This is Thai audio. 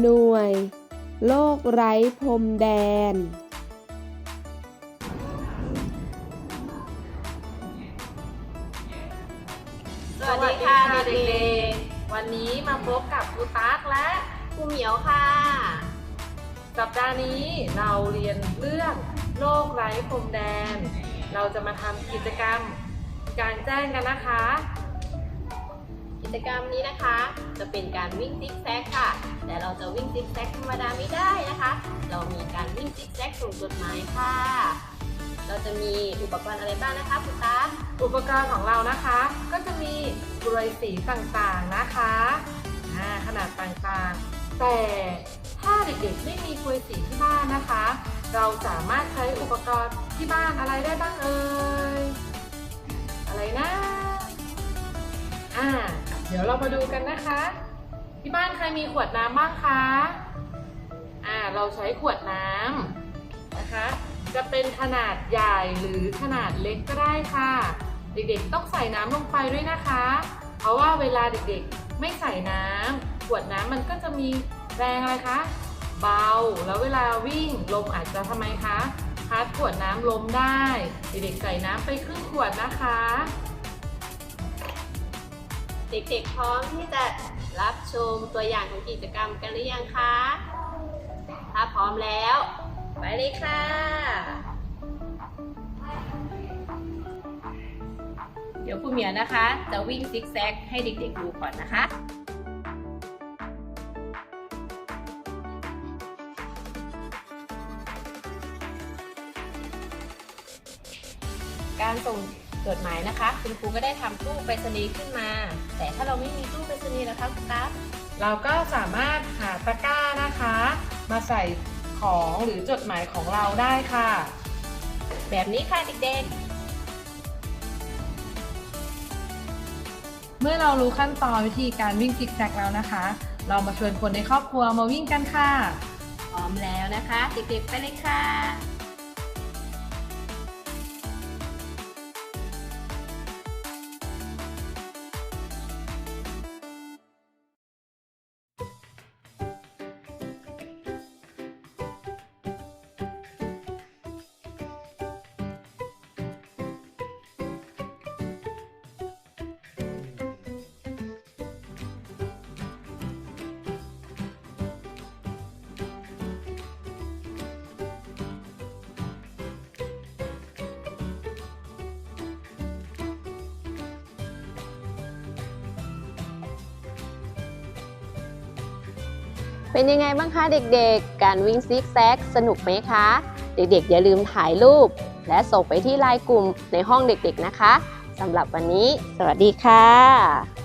หน่วย โลกไร้พรมแดน สวัสดีค่ะเด็กๆ วันนี้มาพบกับครูตั๊กและครูเหมียวค่ะ สัปดาห์นี้เราเรียนเรื่องโลกไร้พรมแดน เราจะมาทำกิจกรรมกลารแจ้งกันนะคะ กิจกรรมนี้นะคะ จะเป็นการวิ่งซิกแซกค่ะ แต่เราจะวิ่งซิกแซกธรรมดาไม่ได้นะคะ เรามีการวิ่งซิกแซกส่งจดหมายค่ะ เราจะมีอุปกรณ์อะไรบ้างนะคะคุณตาอุปกรณ์ของเรานะคะ ก็จะมีกรวยสีต่างๆนะคะขนาดต่างๆ แต่ถ้าเด็กๆไม่มีกรวยสีที่บ้านนะคะ เราสามารถใช้อุปกรณ์ที่บ้านอะไรได้บ้างเอ่ยอะไรนะอ่าเดี๋ยวเรามาดูกันนะคะ ที่บ้านใครมีขวดน้ำบ้างคะ อ่า เราใช้ขวดน้ำนะคะ จะเป็นขนาดใหญ่หรือขนาดเล็กก็ได้ค่ะ เด็กๆต้องใส่น้ำลงไปด้วยนะคะ เพราะว่าเวลาเด็กๆไม่ใส่น้ำขวดน้ำมันก็จะมีแรงอะไรคะ เบา แล้วเวลาวิ่งลมอาจจะทำไมคะพัดขวดน้ำล้มได้ เด็กๆใส่น้ำไปครึ่งขวดนะคะ ด็กๆพร้อมที่จะรับชมตัวอย่างของกิจกรรมกันหรือยังคะ ถ้าพร้อมแล้ว ไปเลยค่ะ เดี๋ยวคุณเหมียวนะคะ จะวิ่งซิกแซกให้เด็กๆดูก่อนนะคะการส่ง จดหมายนะคะ คุณครูก็ได้ทำตู้ไปรษณีย์ขึ้นมา แต่ถ้าเราไม่มีตู้ไปรษณีย์นะคะคุณตั๊กเราก็สามารถหาตะกร้านะคะ มาใส่ของหรือจดหมายของเราได้ค่ะ แบบนี้ค่ะเด็กเมื่อเรารู้ขั้นตอนวิธีการวิ่งซิกแซกแล้วนะคะ เรามาชวนคนในครอบครัวมาวิ่งกันค่ะๆพร้อมแล้วนะคะเด็กๆไปเลยค่ะ เป็นยังไงบ้างคะเด็กๆ การวิ่งซิกแซกสนุกไหมคะ เด็กๆ อย่าลืมถ่ายรูป และส่งไปที่ไลน์กลุ่มในห้องเด็กๆนะคะสำหรับวันนี้ สวัสดีค่ะ